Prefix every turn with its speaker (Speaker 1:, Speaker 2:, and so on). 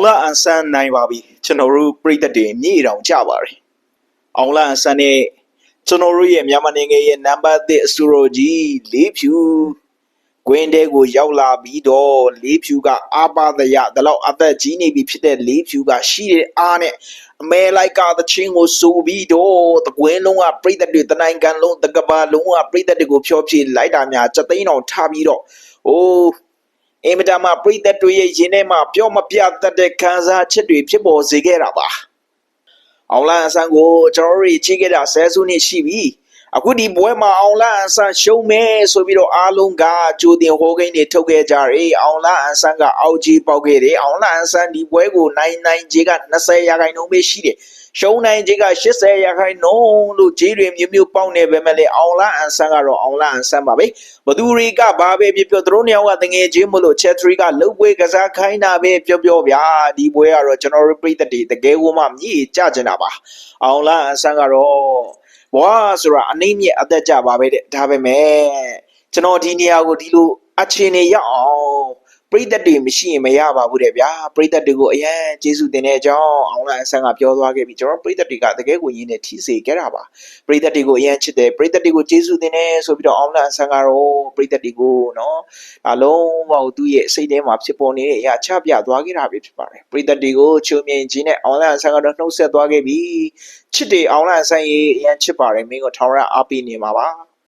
Speaker 1: အောင်လာအန်ဆန်နိုင်ပါပြီကျွန်တော်တို့ပြည်သက်တွေမြေတောင်ကြပါတယ်အောင်လာအန်ဆန်နဲ့ကျွန်တော်တို့ရဲ့မြန်မာနိုင်ငံရဲ့နံပါတ်1အစူရိုကြီးလေးဖြူကွင်းတဲကိုရောက်လာပြီးတော့လေးဖြူကအာပါဒရဒါလောက်အသက်ကြီးနေပြီဖြစ်တဲ့လေးဖြူကရှိတဲ့အားနဲ့အမဲလိုက်ကသချင်းကိုစူပြီးတော့တကွင်းလုံးကပြည်သက်တွေတနိုင်ကန်လုံးတကဘာလုံးကပြည်သက်တွေကိုဖျော်ဖြေလိုက်တာများစက်သိန်းအောင်ထားပြီးတော့အိုး အင်မတန်မှပြိသက်တွေရဲ့ရင်ထဲမှာပြောမပြတတ်တဲ့ခံစားချက်တွေဖြစ်ပေါ်စေခဲ့တာပါ။အောင်လန်အဆန်းကိုကျွန်တော်တို့ကြီးခဲ့တာဆဲစုနှစ်ရှိပြီ။အခုဒီပွဲမှာအောင်လန်အဆန်းရှုံးမယ်ဆိုပြီးတော့အားလုံးကကြိုတင်ဟောကိန်းတွေထုတ်ခဲ့ကြတယ်။အောင်လန်အဆန်းကအောက်ကြီးပေါက်ခဲ့တယ်။အောင်လန်အဆန်းဒီပွဲကိုနိုင်နိုင်ကြီးက20ရာခိုင်နှုန်းပဲရှိတယ်။ ရှုံးနိုင်ကြီးက80ရာခိုင်နှုန်းလို့ကြီးတွေမျိုးမျိုးပေါက်နေပေမဲ့လေအောင်လန်အဆန်းကတော့အောင်လန်အဆန်းပါပဲ။ဘသူတွေကဘာပဲပြောပြောသူတို့နှစ်ယောက်ကတငယ်ချင်းမလို့ချက်3ကလှုပ်ပွဲကစားခိုင်းတာပဲပြောပြောဗျာဒီပွဲကတော့ကျွန်တော်တို့ပြည်သက်တွေတကယ်ကိုမှမြည်ကြကျင်တာပါအောင်လားအဆန်းကတော့ဘွာဆိုတာအနှိမ့်မြက်အသက်ကြပါပဲတဲ့ဒါပဲမဲ့ကျွန်တော်ဒီနေရာကိုဒီလိုအခြေအနေရအောင် ပရိသတ်တွေမရှိရင်မရပါဘူးတဲ့ဗျာပရိသတ်တွေကိုအရန်ကျေးဇူးတင်တဲ့အကြောင်းအောင်လားအဆန်းကပြောသွားခဲ့ပြီကျွန်တော်ပရိသတ်တွေကတကယ်ကိုရင်းနဲ့ထီစေခဲ့တာပါပရိသတ်တွေကိုအရင်ချစ်တယ်ပရိသတ်တွေကိုကျေးဇူးတင်တယ်ဆိုပြီးတော့အောင်လန်ဆန်ကတော့ပရိသတ်တွေကိုနော်အလုံးပေါသူ့ရဲ့စိတ်ထဲမှာဖြစ်ပေါ်နေတဲ့အရာချပြသွားခဲ့တာပဲဖြစ်ပါတယ်ပရိသတ်တွေကိုချုံမြင်ခြင်းနဲ့အောင်လန်ဆန်ကတော့နှုတ်ဆက်သွားခဲ့ပြီချစ်တယ်အောင်လန်ဆန်ရေအရင်ချစ်ပါတယ်မင်းကိုထောင်ရအားပေးနေမှာပါ